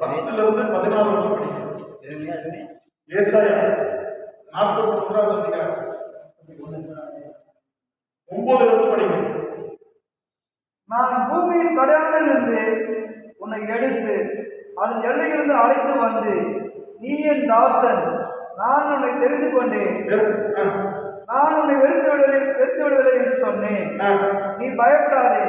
பத்துல இருந்து பதினாலு வரைக்கும் படிக்கணும் ஏசாயா நாற்பத்தி ஒன்றாவது அதிகாரம். ஒன்பதுல இருந்து படிக்கணும் நான் பூமியின் கடையாளிலிருந்து உன்னை எடுத்து அதன் எல்லையிலிருந்து அழைத்து வந்து நீ என் தாசன். நான் உன்னை தெரிந்து கொண்டேன் நான் உன்னை வெறுத்து விடவில்லை வெறுத்து விடவில்லை என்று சொன்னேன். நீ பயப்படாதே.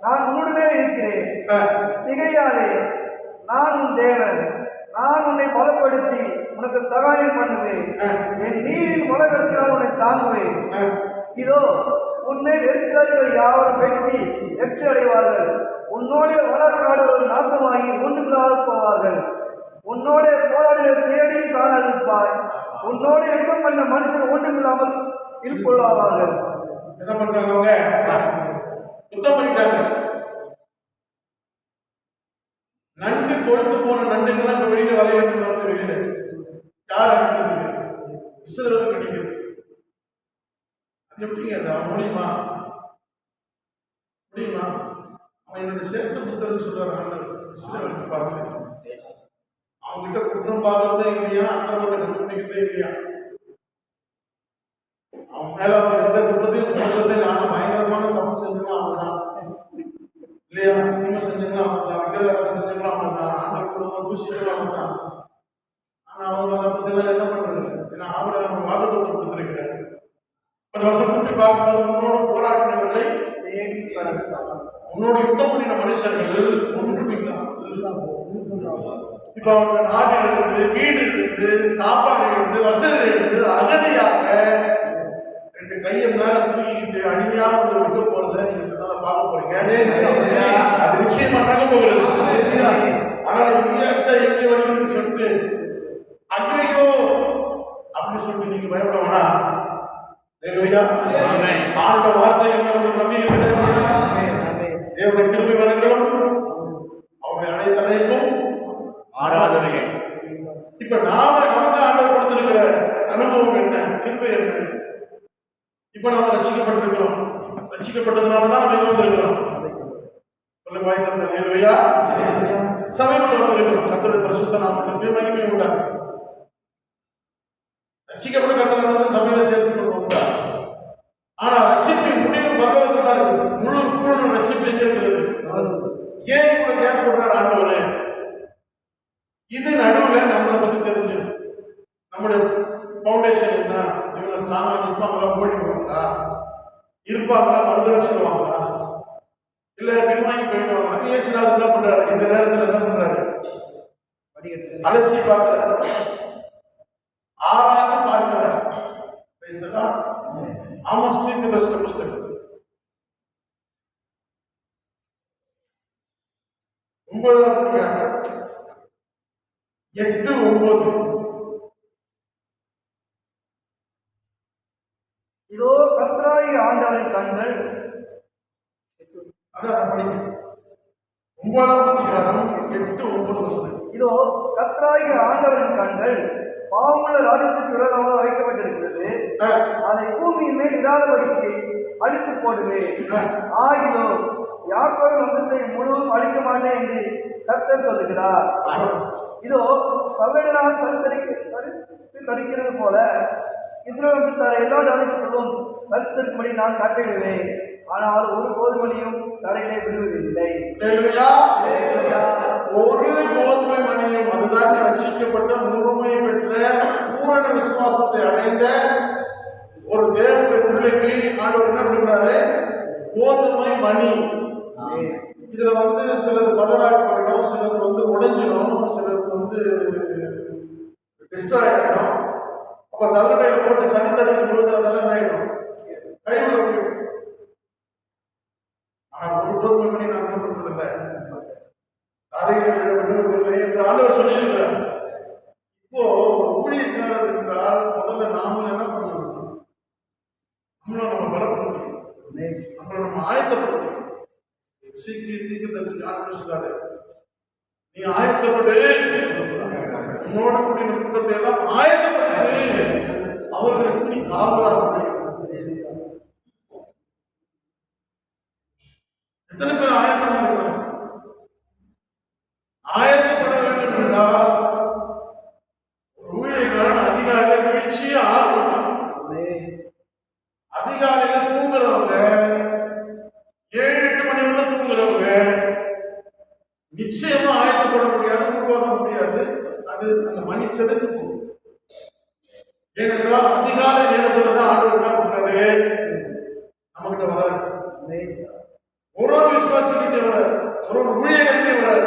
நான் உன்னுடனே இருக்கிறேன். திகையாதே. நான் உன் தேவன். நான் உன்னை பலப்படுத்தி உனக்கு சகாயம் பண்ணுவேன். என் நீரின் உலகத்தினால் உன்னை தாங்குவேன். இதோ உன்னை எரிச்சல்கள் யாவரும் வெட்டி வெற்றி அடைவார்கள் உன்னோடே வளர்க்காடவர்கள் நாசமாகி ஒன்றுமில்லாமல் போவார்கள். உன்னோடே போராடுகிற தேடி காணாதிருப்பாய். உன்னோட யுத்தம் பண்ண மனுஷன் ஒன்றுமில்லாமல் இருப்பொள்ளாவார்கள் என்ன பண்றாங்க அவங்க சுத்தம் பண்ணிட்டாங்க நண்டு கொழுத்து போன நண்டுங்கெல்லாம் இப்ப வெளியில வலைய எடுத்து வந்து வெளியில யார் அடிக்கிறது கிடைக்கிறது அது எப்படி? அது அவன் முடியுமா முடியுமா அவன் என்னோட சேஷ்ட புத்தர்னு சொல்றாரு ஆண்டவர். இஸ்ரேலுக்கு பாருங்க அவங்ககிட்ட குற்றம் பார்க்கறதே இல்லையா? அக்கிரமத்தை கண்டுபிடிக்கிறதே இல்லையா? அவன் மேல அவன் எந்த குற்றத்தையும் சொல்றதே இல்லை. ஆனா பயங்கரமான தப்பு செஞ்சவன் அவன் தான் இல்லையா? தீமை செஞ்சவங்க அவன் தான் விக்கிரகம் செஞ்சவங்க அவன் தான் ஆண்டவர் குடும்பம் தூசிக்கிறவங்க அவன் தான் அவங்க அதை பத்தி என்ன இல்லை ஏன்னா அவரை அவன் வாக்குத்தத்தை கொடுத்திருக்கிறார் அந்த வருஷம் கூட்டி பார்க்கும்போது உன்னோட போராடினவர்களை உன்னோட யுத்தம் பண்ணின மனுஷர்கள் ஒன்றுமில்லாமல் இப்ப அவங்க நாடு இருந்து வீடு இருந்து சாப்பாடு இருந்து வசதி இருந்து அகதியாக ரெண்டு கையை மேல தூக்கிட்டு அடிமையா வந்து போறத நீங்க இதனால பார்க்க போறீங்க. அது நிச்சயமா நடக்க போகிறது. ஆனால் இங்கே அடிச்சா சொல்லிட்டு அன்றையோ அப்படின்னு சொல்லிட்டு நீங்க பயப்பட வேணாம். ஆண்ட வார்த்தை உங்களுக்கு நம்பி இருக்கிறது தேவனுடைய கிருபை வரங்களும் அவருடைய அனைத்து அனைத்தும் ஆராதனை இப்ப நாம நமக்கு ஆண்டவர் கொடுத்திருக்கிற அனுபவம் என்ன? கிருபை என்ன? இப்ப நாம ரசிக்கப்பட்டிருக்கிறோம். ரசிக்கப்பட்டதுனால தான் நம்ம இங்க வந்திருக்கிறோம். சொல்லுங்க வாய் தந்த நேர்வையா சபைக்குள்ள வந்திருக்கிறோம். கத்தோட பரிசுத்த நாமத்திற்கு மகிமை உண்டா ரசிக்கப்பட்ட சபையில சேர்த்து கொண்டு வந்தார் ஆனா ரட்சிப்பின் முடிவு பரலோகத்தில் தான் இருக்குது முழு பூர்ண ரட்சிப்பு எங்க இருக்கிறது ஏன் இவ்வளவு கேப் ஆண்டவரே? இது நடுவில் நம்மளை பத்தி தெரிஞ்சு. நம்முடைய ஃபவுண்டேஷன் என்ன? இவங்க ஸ்ட்ராங்கா இருப்பாங்களா ஓடிடுவாங்களா? இருப்பாங்களா மறுதளிச்சுடுவாங்களா இல்ல பின்வாங்கி போயிடுவாங்களா? இயேசுநாதர் என்ன பண்றாரு? இந்த நேரத்துல என்ன பண்றாரு? அலசி பார்க்கிறார். ஆறாக பார்க்கிறார். புஸ்தகம். ஒன்பதாவது அதிகாரம். எட்டு ஒன்பது. இதோ கர்த்தராகி ஆண்டவரின் கண்கள். அதான் அதிகாரம் எட்டு ஒன்பது வசனம் இதோ கர்த்தராகி ஆண்டவரின் கண்கள். பாவமுள்ள ராஜ்யத்துக்கு விரோதமாக வைக்கப்பட்டிருக்கிறது. அதை பூமியின் மேல் இராதபடிக்கு அழித்து போடுவேன். ஆகிலோ யாக்கோவின் வம்சத்தை முழுவதும் அழிக்க மாட்டேன் என்று கர்த்தர் சொல்லுகிறார். இதோ சகடனால் சரித்தரிக்க சரித்து தரிக்கிறது போல இஸ்ரேல் வம்சத்தார எல்லா ஜாதிகளும் சரித்திருக்கும்படி நான் கட்டிடுவேன் ஆனால் ஒரு கோதுமணியும் தரையிலே ஹalleluya. ஒரு கோதுமை மணியும் அதுதான் ரட்சிக்கப்பட்ட முழுமை பெற்ற பூரண விசுவாசத்தை அடைந்த ஒரு தேவனுடைய பிள்ளைக்கு ஆண்டவர் என்ன கொடுக்குறாரு? கோதுமை மணி இதுல வந்து சிலது பதறாடி போயிடும் சிலது வந்து உடைஞ்சிடும் சிலது வந்து டிஸ்ட்ராய் ஆகிடும் அப்ப சல்லடையில போட்டு சனி தடுக்கும் போது அதெல்லாம் ஆயிடும் கழிவுல போயிடும் ஆனால் ஒரு கோதுமை நான் என்ன பண்றதில்லை விடுவதில்லை என்று ஆண்டவர் சொல்லியிருக்கிறார். இப்போ ஊழியக்காரர் என்றால் முதல்ல நாம என்ன பண்ணணும்? நம்மளை நம்ம பலப்படுத்தணும். நம்மளை நம்ம ஆயத்தப்படுத்தணும். சீக்கிரம் தீர்க்கதரிசி ஆண்டவர் சொல்றாரு. நீ ஆயத்தப்படு. உன்னோட கூடிய கூட்டத்தை எல்லாம் ஆயத்தப்பட்டு அவர்களுக்கு நீ காவலாக எத்தனை பேர் ஆயத்தமா இருக்கிறோம் ஆயத்தப்பட வேண்டும் என்றால் ஊழியக்காரன் அதிகாலையில வீழ்ச்சியே ஆகணும். அதிகாலையில தூங்குறவங்க ஏழு எட்டு மணி வரை தூங்குறவங்க நிச்சயமா ஆயத்தப்பட முடியாது உருவாக முடியாது. அது அந்த மணி செதுத்து போகும். ஏனென்றால் அதிகாலை நேரத்துல தான் ஆண்டவர் என்ன நம்மகிட்ட வராது ஒரு ஒரு விசுவாசிக்கிட்டே வராது ஒரு ஒரு ஊழியர்கிட்டே வராது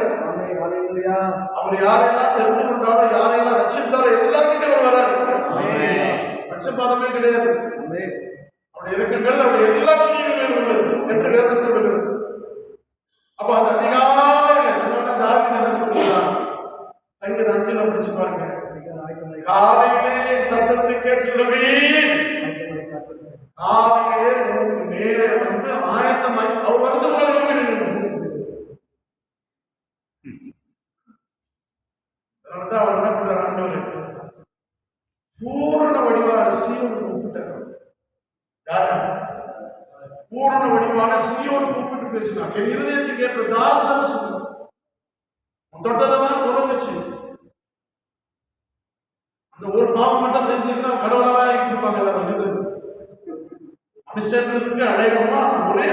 அவர் யாரெல்லாம் தெரிந்து கொண்டாரோ யாரையெல்லாம் ரட்சித்தாரோ எல்லாருக்கிட்டே அவர் வராது பட்சபாதமே கிடையாது. அவருடைய இறக்கங்கள் அவருடைய எல்லா கிரியைகளும் உள்ளது என்று வேதம் சொல்லுகிறது. அப்ப அந்த அதிகாலையில தாவீது என்ன சொல்லுகிறான் சங்கீத அஞ்சுல படிச்சு பாருங்க. காலையிலே சத்தத்தை கேட்டுள்ளவீர் காலையிலே உங்களுக்கு நேரே வந்து ஆயத்தமாய் அவர் வந்து உங்களை அதனாலதான் அவர் என்ன பண்றாரு ஆண்டவர் பூரண வடிவான சீவன் கூப்பிட்டார் யாரு பூரண வடிவான சீவன் கூப்பிட்டு பேசினார் என் இருதயத்துக்கு ஏற்ற தாசன் சொன்னார் உன் தொட்டதெல்லாம் தொடங்குச்சு. அந்த ஒரு பாவம் மட்டும் செஞ்சிருந்தா கடவுளாக இருப்பாங்க எல்லாரும் மனுஷன்றதுக்கு அடையாளமா ஒரே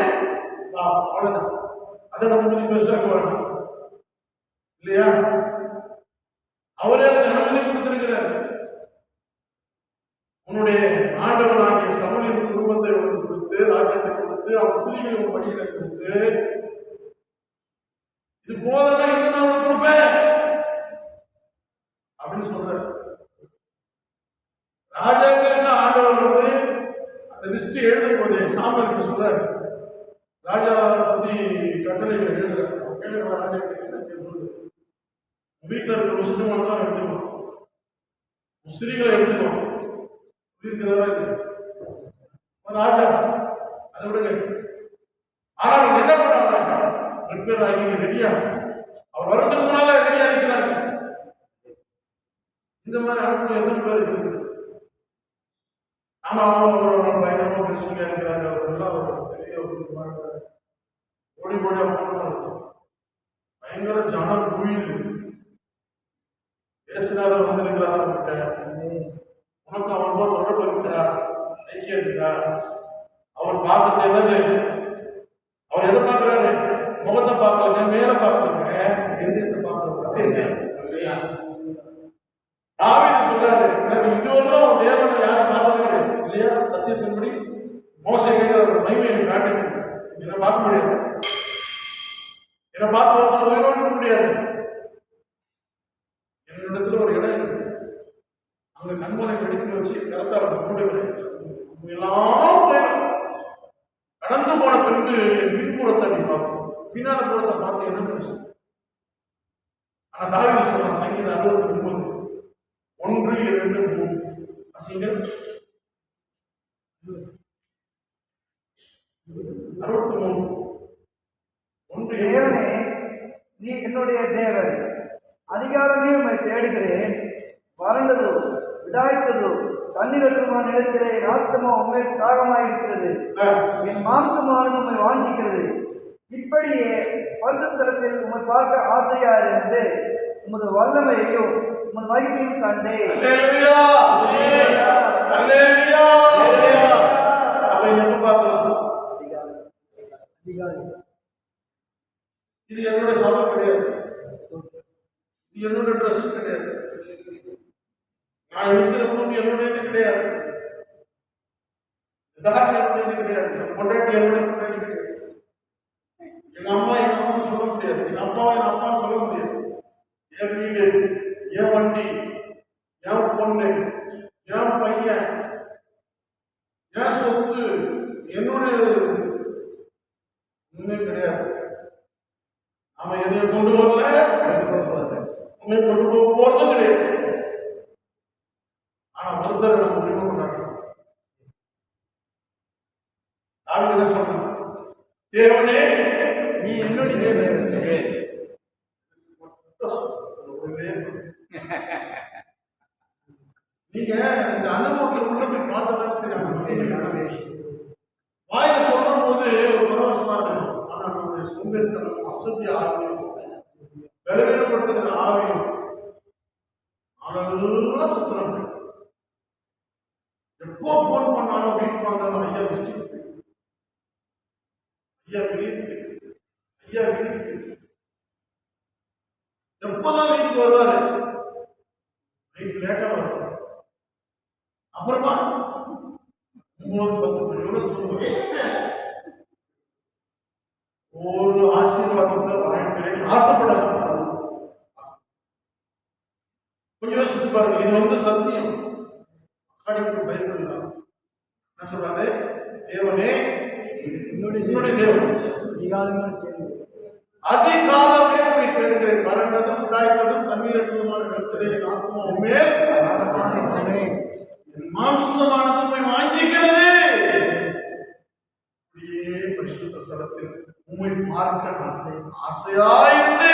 அவ்வளவுதான். அதை நம்ம பத்தி பேசுறாங்க வரணும். இல்லையா? அவரே அதுக்கு அனுமதி கொடுத்திருக்கிறார். உன்னுடைய ஆண்டவனாகிய சமூலின் குடும்பத்தை உனக்கு கொடுத்து ராஜ்யத்தை கொடுத்து அவன் ஸ்திரீகளை உன் மடியில கொடுத்து இது போதெல்லாம் இன்னும் நான் உனக்கு கொடுப்பேன் அப்படின்னு சொல்றாரு. ராஜாக்களுக்கு ஆண்டவர் வந்து அந்த லிஸ்ட் எழுதும் போது சாமியார் சொல்றாரு. ராஜா பத்தி கட்டளைகள் எழுதுறாரு அவன் கேட்கிற ராஜாக்களுக்கு வீட்டில் இருக்கிற விஷயத்தை மாத்திரம் எடுத்துக்கணும். முஸ்லீம்களை எடுத்துக்கணும். புரியுதுங்களா ராஜா அதை விடுங்க. ஆனால் அவங்க என்ன பண்றாங்க ரிப்பேர் ஆகி ரெடியா? அவர் வரதுக்கு முன்னால ரெடியா நிற்கிறாங்க இந்த மாதிரி அனுபவம் எத்தனை பேர் இருக்குது? ஆமா அவங்க ஒரு ஒரு பயங்கரமா பிளஸிங்கா இருக்கிறாங்க. அவர்கள்லாம் ஒரு பெரிய ஒரு ஓடி ஓடி போகணும் பயங்கர ஜனம் குழியுது பேசுறாரு வந்திருக்கிறாரு உனக்கு அவன் போல் தொடர்பு இருக்கிறா ஐக்கியம் இருக்கா? அவர் பார்க்கறது என்னது? அவர் எதை பார்க்கறாரு முகத்தை பார்க்கலங்க மேல பார்க்கலங்க. இருதயத்தை பார்க்கறது தாவீது சொல்றாரு எனக்கு இதுவரையும் தேவனை யாரும் பார்த்தது கிடையாது. இல்லையா? சத்தியத்தின்படி மோசை கேட்கிற ஒரு மகிமையை காட்டுங்க என்னை பார்க்க முடியாது. என்னை பார்த்து ஒருத்தர் உயிரோடு முடியாது. என்னிடத்துல ஒரு இடம் இருக்கு. அங்க கண்மனை வெடிக்க வச்சு கரத்தால மூட வச்சு எல்லாம் கடந்து போன பின்பு பின்புறத்தை நீ பார்ப்போம். பின்னால புறத்தை பார்த்து என்ன பண்ணுச்சு ஆனா தாவி சொல்றான் சங்கீதம் அறுபத்தி ஒன்பது. ஒன்று இரண்டு மூணு அசிங்கள் அறுபத்தி மூணு ஒன்று இரண்டு. தேவனே நீ என்னுடைய தேவன். அதிகாரமே உம்மை தேடுகிறேன். வறண்டதோ விடாய்த்ததோ தண்ணீரற்றுமான நிலத்திலே என் ஆத்மா உண்மை தாகமாயிருக்கிறது என் மாம்சமானது உம்மை வாஞ்சிக்கிறது. இப்படியே பரிசுத்தலத்தில் உம்மை பார்க்க ஆசையா இருந்து உமது வல்லமையையும் உமது மகிமையும் பார்க்கலாம். இது என்னோட சபை கிடையாது. இது என்னோட ட்ரெஸ் கிடையாது. நான் இருக்கிற பூமி என்னுடையது கிடையாது. தாக்கு என்னுடையது கிடையாது. என் பொண்டாட்டி என்னுடைய பொண்டாட்டி கிடையாது. எங்க அம்மா எங்க அம்மா சொல்ல முடியாது. எங்க அப்பாவை என் அப்பா சொல்ல முடியாது. என் வீடு என் வண்டி என் பொண்ணு என் பையன் என் சொத்து என்னுடைய உண்மை கிடையாது. அவன் எதையும் கொண்டு வரல. உன்னை கொண்டு போக போறதும் கிடையாது. ஆனா நம்ம உரிமை கொண்டாடுறோம். தாவீது என்ன சொல்றான். தேவனே நீ என்னுடைய தேவன் நீங்க இந்த அனுபவத்தில் உள்ள போய் பார்த்ததான் தெரியும் வாயில சொல்லும் போது ஒரு பரவசமா இருக்கும். ஆனா நம்முடைய சுங்கத்தனம் வசதி ஆவியும் பலவீனப்படுத்துகிற ஆவியம் தான் சுத்துறாங்க எப்போ போன் பண்ணாலும் வீட்டுக்கு வந்தாலும் ஐயா விசிட் ஐயா விழிப்பு ஐயா விழிப்பு எப்போதான் வீட்டுக்கு வருவாரு? நைட்டு லேட்டாக வரும். அப்புறமா ஒன்பது பத்து மணியோட தூங்குவார் ஒரு ஆசீர்வாதத்தை வாங்கிக்கிறேன் ஆசைப்படலாம் கொஞ்சம் யோசிச்சு பாருங்க இது வந்து சத்தியம். அக்காடி பயன்படலாம் என்ன சொல்றாரு? தேவனே என்னுடைய தேவன். அதிகாலமான கேள்வி அதிகாலமே உன்னை தேடுகிறேன் வறண்டதும் உண்டாய்ப்பதும் தண்ணீர் என்பதுமான இடத்திலே உண்மையில் என் மாம்சமானது உண்மை வாஞ்சிக்கிறது அப்படியே பரிசுத்த ஸ்தலத்தில் உண்மை பார்க்க ஆசை ஆசையாயிருந்து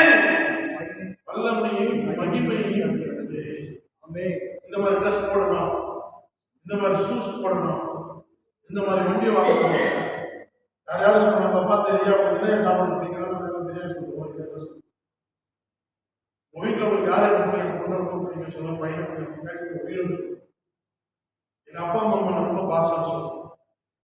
வல்லமையும் மகிமையும் இருக்கிறது இந்த மாதிரி ட்ரெஸ் போடணும். இந்த மாதிரி ஷூஸ் போடணும். இந்த மாதிரி வண்டியை வாங்கணும் யாரையாவது நம்ம நம்ம பார்த்து ஐயா உங்களுக்கு சாப்பிட பிடிக்கிறோம் தெரியாது சொல்லுவோம். இல்லை சொல்லுவோம். உங்க வீட்டில் உங்களுக்கு யாரை ரொம்ப பிடிக்கும் பொண்ணு ரொம்ப பிடிக்கும் சொல்லுவோம். பையனை பிடிக்கும் உயிரும் சொல்லுவோம் எங்க அப்பா அம்மா ரொம்ப பாசம் சொல்லுவோம்.